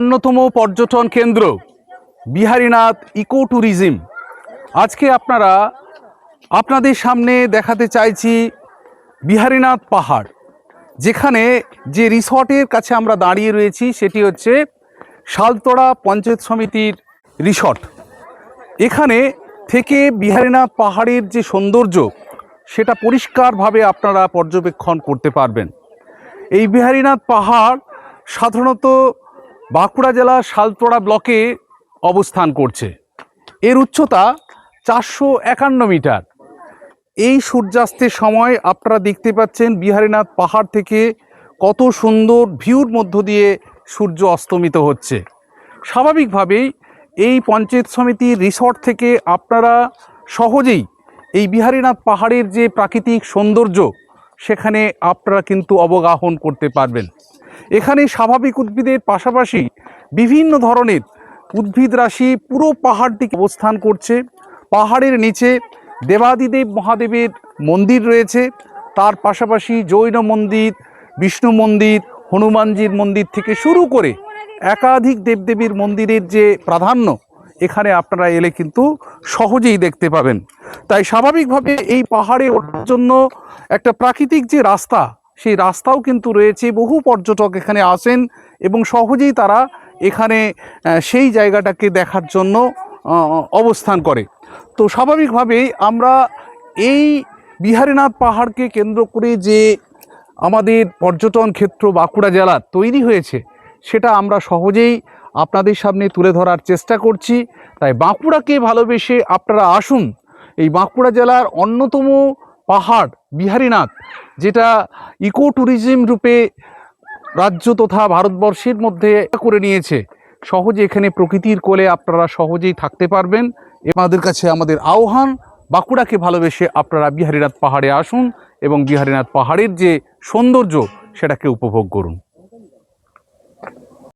অন্যতম পর্যটন কেন্দ্র বিহারীনাথ ইকো ট্যুরিজম আজকে আপনারা আপনাদের সামনে দেখাতে চাইছি বিহারীনাথ পাহাড়, যেখানে যে রিসর্টের কাছে আমরা দাঁড়িয়ে রয়েছি সেটি হচ্ছে শালতোড়া পঞ্চায়েত সমিতির রিসর্ট। এখানে থেকে বিহারীনাথ পাহাড়ের যে সৌন্দর্য, সেটা পরিষ্কারভাবে আপনারা পর্যবেক্ষণ করতে পারবেন। এই বিহারীনাথ পাহাড় সাধারণত বাঁকুড়া জেলার শালতোড়া ব্লকে অবস্থান করছে। এর উচ্চতা চারশো একান্ন মিটার। এই সূর্যাস্তের সময় আপনারা দেখতে পাচ্ছেন বিহারীনাথ পাহাড় থেকে কত সুন্দর ভিউর মধ্য দিয়ে সূর্য অস্তমিত হচ্ছে। স্বাভাবিকভাবেই এই পঞ্চায়েত সমিতির রিসর্ট থেকে আপনারা সহজেই এই বিহারীনাথ পাহাড়ের যে প্রাকৃতিক সৌন্দর্য, সেখানে আপনারা কিন্তু অবগাহন করতে পারবেন। এখানে স্বাভাবিক উদ্ভিদের পাশাপাশি বিভিন্ন ধরনের উদ্ভিদ রাশি পুরো পাহাড়টিকে অবস্থান করছে। পাহাড়ের নিচে দেবাদিদেব মহাদেবের মন্দির রয়েছে। তার পাশাপাশি জৈন মন্দির, বিষ্ণু মন্দির, হনুমানজির মন্দির থেকে শুরু করে একাধিক দেবদেবীর মন্দিরের যে প্রাধান্য, এখানে আপনারা এলে কিন্তু সহজেই দেখতে পাবেন। তাই স্বাভাবিকভাবে এই পাহাড়ে ওঠার জন্য একটা প্রাকৃতিক যে রাস্তা সেই রাস্তাও কিন্তু রয়েছে। বহু পর্যটক এখানে আসেন এবং সহজেই তারা এখানে সেই জায়গাটাকে দেখার জন্য অবস্থান করে। তো স্বাভাবিকভাবেই আমরা এই বিহারীনাথ পাহাড়কে কেন্দ্র করে যে আমাদের পর্যটন ক্ষেত্র বাঁকুড়া জেলার তৈরি হয়েছে, সেটা আমরা সহজেই আপনাদের সামনে তুলে ধরার চেষ্টা করছি। তাই বাঁকুড়াকে ভালোবেসে আপনারা আসুন। এই বাঁকুড়া জেলার অন্যতম পাহাড় বিহারীনাথ, যেটা ইকো ট্যুরিজম রূপে রাজ্য তথা ভারতবর্ষের মধ্যে করে নিয়েছে। সহজে এখানে প্রকৃতির কোলে আপনারা সহজেই থাকতে পারবেন। আমাদের কাছে আমাদের আহ্বান, বাঁকুড়াকে ভালোবেসে আপনারা বিহারীনাথ পাহাড়ে আসুন এবং বিহারীনাথ পাহাড়ের যে সৌন্দর্য, সেটাকে উপভোগ করুন।